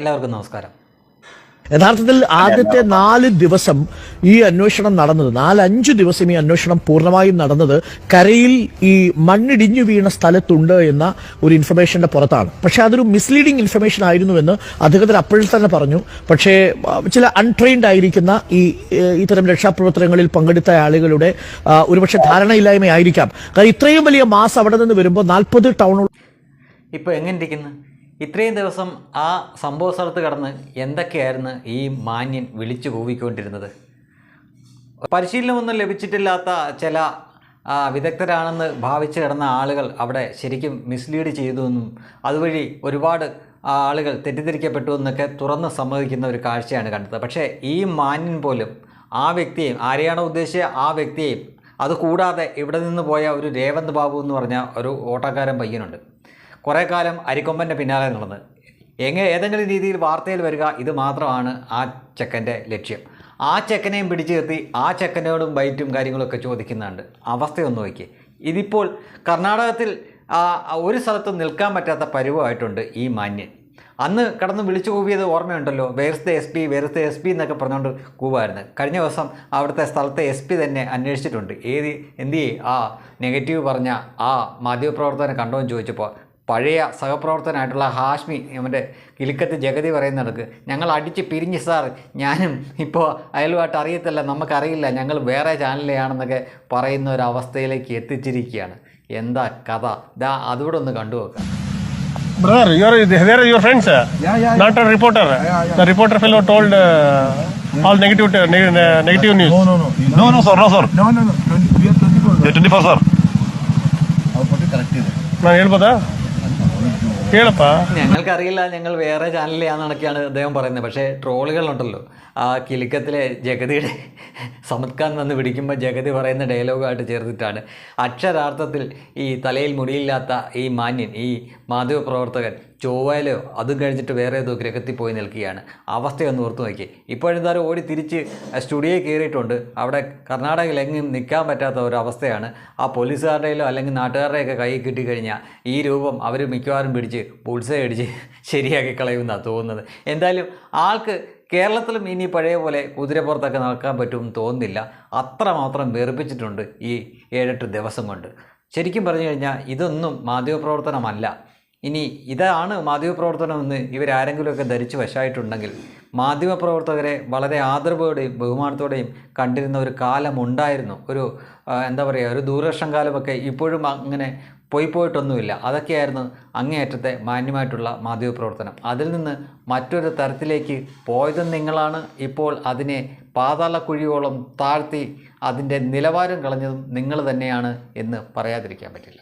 എല്ലാവർക്കും നമസ്കാരം. യഥാർത്ഥത്തിൽ ആദ്യത്തെ നാല് ദിവസം ഈ അന്വേഷണം നടന്നത് നാലഞ്ച് ദിവസം ഈ അന്വേഷണം പൂർണമായും നടന്നത് കരയിൽ ഈ മണ്ണിടിഞ്ഞു വീണ സ്ഥലത്തുണ്ട് എന്ന ഒരു ഇൻഫർമേഷന്റെ പുറത്താണ്. പക്ഷേ അതൊരു മിസ്ലീഡിംഗ് ഇൻഫർമേഷൻ ആയിരുന്നുവെന്ന് അധികൃതർ അപ്പോഴും തന്നെ പറഞ്ഞു. പക്ഷേ ചില അൺട്രെയിൻഡ് ആയിരിക്കുന്ന ഈ ഇത്തരം രക്ഷാപ്രവർത്തനങ്ങളിൽ പങ്കെടുത്ത ആളുകളുടെ ഒരുപക്ഷെ ധാരണയില്ലായ്മയായിരിക്കാം. കാരണം ഇത്രയും വലിയ മാസം അവിടെ നിന്ന് വരുമ്പോൾ നാൽപ്പത് ടൗണുകൾ ഇപ്പോൾ എങ്ങനെ ഇരിക്കുന്നു ഇത്രയും ദിവസം ആ സംഭവ സ്ഥലത്ത് കടന്ന് എന്തൊക്കെയായിരുന്നു ഈ മാന്യൻ വിളിച്ചു കൂവിക്കൊണ്ടിരുന്നത്? പരിശീലനമൊന്നും ലഭിച്ചിട്ടില്ലാത്ത ചില വിദഗ്ധരാണെന്ന് ഭാവിച്ച് കിടന്ന ആളുകൾ അവിടെ ശരിക്കും മിസ്ലീഡ് ചെയ്തു എന്നും അതുവഴി ഒരുപാട് ആളുകൾ തെറ്റിദ്ധരിക്കപ്പെട്ടു എന്നൊക്കെ തുറന്ന് സമ്മതിക്കുന്ന ഒരു കാഴ്ചയാണ് കണ്ടത്. പക്ഷേ ഈ മാന്യൻ പോലും ആ വ്യക്തിയെയും ആരെയാണോ ഉദ്ദേശിച്ച ആ വ്യക്തിയെയും അതുകൂടാതെ ഇവിടെ നിന്ന് പോയ ഒരു രേവന്ത് ബാബു എന്ന് പറഞ്ഞ ഒരു ഓട്ടക്കാരൻ പയ്യനുണ്ട്. കുറേ കാലം അരിക്കൊമ്പന്റെ പിന്നാലെ നടന്ന് എങ്ങനെ ഏതെങ്കിലും രീതിയിൽ വാർത്തയിൽ വരിക ഇത് മാത്രമാണ് ആ ചെക്കന്റെ ലക്ഷ്യം. ആ ചെക്കനെയും പിടിച്ചു നിർത്തി ആ ചെക്കനോടും ബൈറ്റും കാര്യങ്ങളൊക്കെ ചോദിക്കുന്നുണ്ട്. അവസ്ഥയൊന്ന് നോക്കി ഇതിപ്പോൾ കർണാടകത്തിൽ ഒരു സ്ഥലത്തും നിൽക്കാൻ പറ്റാത്ത പരുവമായിട്ടുണ്ട് ഈ മാന്യൻ. അന്ന് കടന്ന് വിളിച്ചു കൂവിയത് ഓർമ്മയുണ്ടല്ലോ? Where's S P where's S P എന്നൊക്കെ പറഞ്ഞുകൊണ്ട് കൂവായിരുന്നു. കഴിഞ്ഞ ദിവസം അവിടുത്തെ സ്ഥലത്തെ എസ് പി തന്നെ അന്വേഷിച്ചിട്ടുണ്ട്. ഏത് എന്തി ആ നെഗറ്റീവ് പറഞ്ഞ ആ മാധ്യമപ്രവർത്തകനെ കണ്ടോ എന്ന് ചോദിച്ചപ്പോൾ പഴയ സഹപ്രവർത്തകനായിട്ടുള്ള ഹാഷ്മി നമ്മുടെ കിലുക്കത്ത് ജഗതി പറയുന്നിടക്ക് ഞങ്ങൾ അടിച്ച് പിരിഞ്ഞ് സാർ ഞാനും ഇപ്പോൾ അയൽവാട്ട് അറിയത്തില്ല നമുക്കറിയില്ല ഞങ്ങൾ വേറെ ചാനലിലാണെന്നൊക്കെ പറയുന്ന ഒരു അവസ്ഥയിലേക്ക് എത്തിച്ചിരിക്കുകയാണ് എന്താ കഥ ദാ അതുകൂടെ ഒന്ന് കണ്ടു നോക്കാം Brother, you are they are your friends, uh, not a reporter. The reporter fellow told uh, all negative uh, neg- uh, negative news. No, no, no. No, no, sir, no, sir. No, no, no. 20, we are 24. Yeah, 24, sir. ಅವ್ರು ಕೊಟ್ಟು correct ಇದೆ ನಾನು ಹೇಳ್ಬೋದಾ കേളപ്പാ. ഞങ്ങൾക്കറിയില്ല ഞങ്ങൾ വേറെ ചാനലിലാണെന്നൊക്കെയാണ് അദ്ദേഹം പറയുന്നത്. പക്ഷേ ട്രോളുകളുണ്ടല്ലോ. ആ കിലുക്കത്തിലെ ജഗതിയുടെ സമത്കാൻ വന്ന് പിടിക്കുമ്പോൾ ജഗതി പറയുന്ന ഡയലോഗായിട്ട് ചേർത്തിട്ടാണ്. അക്ഷരാർത്ഥത്തിൽ ഈ തലയിൽ മുടിയില്ലാത്ത ഈ മാന്യൻ ഈ മാധ്യമപ്രവർത്തകൻ ചൊവ്വയിലോ അതും കഴിഞ്ഞിട്ട് വേറെ ഏതോ ഗ്രഹത്തിൽ പോയി നിൽക്കുകയാണ്. അവസ്ഥയൊന്ന് ഓർത്തു നോക്കി. ഇപ്പോഴെന്തായാലും ഓടി തിരിച്ച് സ്റ്റുഡിയോയിൽ കയറിയിട്ടുണ്ട്. അവിടെ കർണാടകയിൽ എങ്ങും നിൽക്കാൻ പറ്റാത്ത ഒരു അവസ്ഥയാണ്. ആ പോലീസുകാരുടെയിലോ അല്ലെങ്കിൽ നാട്ടുകാരുടെയൊക്കെ കൈ കിട്ടിക്കഴിഞ്ഞാൽ ഈ രൂപം അവർ മിക്കവാറും പിടിച്ച് പുൾസേ അടിച്ച് ശരിയാക്കി കളയുമെന്നാണ് തോന്നുന്നത്. എന്തായാലും ആൾക്ക് കേരളത്തിലും ഇനി പഴയ പോലെ കുതിരപ്പുറത്തൊക്കെ നടക്കാൻ പറ്റുമെന്ന് തോന്നുന്നില്ല. അത്രമാത്രം വെറുപ്പിച്ചിട്ടുണ്ട് ഈ ഏഴെട്ട് ദിവസം കൊണ്ട്. ശരിക്കും പറഞ്ഞു കഴിഞ്ഞാൽ ഇതൊന്നും മാധ്യമപ്രവർത്തനമല്ല. ഇനി ഇതാണ് മാധ്യമപ്രവർത്തനമെന്ന് ഇവരാരെങ്കിലുമൊക്കെ ധരിച്ചു വശമായിട്ടുണ്ടെങ്കിൽ മാധ്യമപ്രവർത്തകരെ വളരെ ആദരവോടെയും ബഹുമാനത്തോടെയും കണ്ടിരുന്ന ഒരു കാലമുണ്ടായിരുന്നു. ഒരു എന്താ പറയുക ഒരു ദൂരദർശൻ കാലമൊക്കെ ഇപ്പോഴും അങ്ങനെ പോയി പോയിട്ടൊന്നുമില്ല അതൊക്കെയായിരുന്നു അങ്ങേയറ്റത്തെ മാന്യമായിട്ടുള്ള മാധ്യമപ്രവർത്തനം. അതിൽ നിന്ന് മറ്റൊരു തരത്തിലേക്ക് പോയത് നിങ്ങളാണ്. ഇപ്പോൾ അതിനെ പാതാള കുഴിയോളം താഴ്ത്തി അതിന്റെ നിലവാരം കളഞ്ഞതും നിങ്ങൾ തന്നെയാണ് എന്ന് പറയാതിരിക്കാൻ പറ്റില്ല.